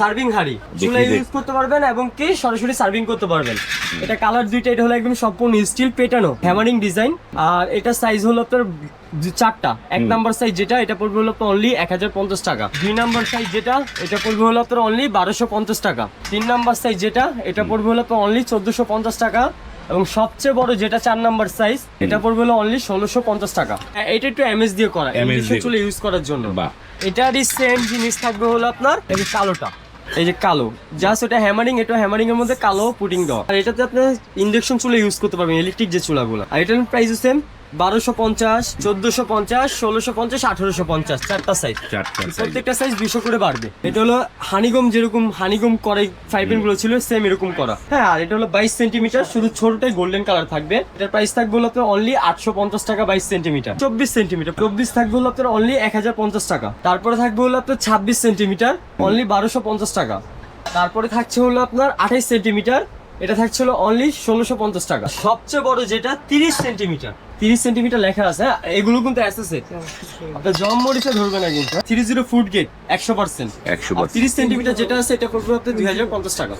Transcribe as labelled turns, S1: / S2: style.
S1: Serving হাড়ি। চুলা use করতে পারবেন এবং কি? সরাসরি সার্ভিং করতে পারবেন। এটা কালার দুইটা এটা হলো একদম সম্পূর্ণ স্টিল পেটানো হ্যামারিং ডিজাইন আর এটা সাইজ হলো আপনার চারটা। এক নাম্বার সাইজ যেটা এটা পড়বে হলো অনলি এক হাজার পঞ্চাশ টাকা। দুই নাম্বার সাইজ যেটা এটা পড়বে হলো আপনার অনলি বারোশো পঞ্চাশ টাকা। তিন নাম্বার সাইজ যেটা এটা পড়বে হলো আপনার অনলি চোদ্দশো পঞ্চাশ টাকা। এবং সবচেয়ে বড় যেটা চার নাম্বার সাইজ এটা পড়বে হলো অনলি ষোলোশো পঞ্চাশ টাকা। এটা একটু এমএস দিয়ে করা এমএস চুলে ইউজ করার জন্য। এটারই সেম জিনিস থাকবে হলো আপনার এই কালোটা। এই যে কালো। জাস্ট ওটা হ্যামারিং এটা হ্যামারিং এর মধ্যে কালো পুটিং দেওয়া আর এটাতে আপনি ইন্ডাকশন চুলা ইউজ করতে পারবেন ইলেকট্রিক যে চুলাগুলো। আর এটার প্রাইস সেম বারোশো পঞ্চাশ চোদ্দশো পঞ্চাশ ষোলোশো পঞ্চাশ আঠারোশো পঞ্চাশ। চারটা সাইজ প্রত্যেকটা সাইজ দুশো করে বাড়বে। এটা হলো হানিগম যেরকম হানিগম করে ফাইবেনগুলো ছিল সেম এরকম করা। হ্যাঁ আর এটা হলো বাইশ সেন্টিমিটার শুধু ছোটটাই গোল্ডেন কালার থাকবে। এটার প্রাইস থাকবে হলো আপনার অনলি আটশো পঞ্চাশ টাকা বাইশ সেন্টিমিটার চব্বিশ সেন্টিমিটার চব্বিশ থাকবে হলো আপনার অনলি এক হাজার পঞ্চাশ টাকা। তারপরে থাকবে হলো আপনার ছাব্বিশ সেন্টিমিটার অনলি বারোশো পঞ্চাশ টাকা। তারপরে থাকছে হলো আপনার আঠাইশ সেন্টিমিটার এটা থাকছিল অনলি ষোলোশো পঞ্চাশ টাকা। সবচেয়ে বড় যেটা তিরিশ সেন্টিমিটার। তিরিশ সেন্টিমিটার লেখা আছে হ্যাঁ? এগুলো কিন্তু অ্যাসেসে আপনার জম মরিচে ধরবে না কিন্তু থ্রি জিরো ফুট গেট একশো পার্সেন্ট
S2: 100%
S1: তিরিশ সেন্টিমিটার যেটা আছে এটা পড়বে আপনার দুই হাজার পঞ্চাশ টাকা।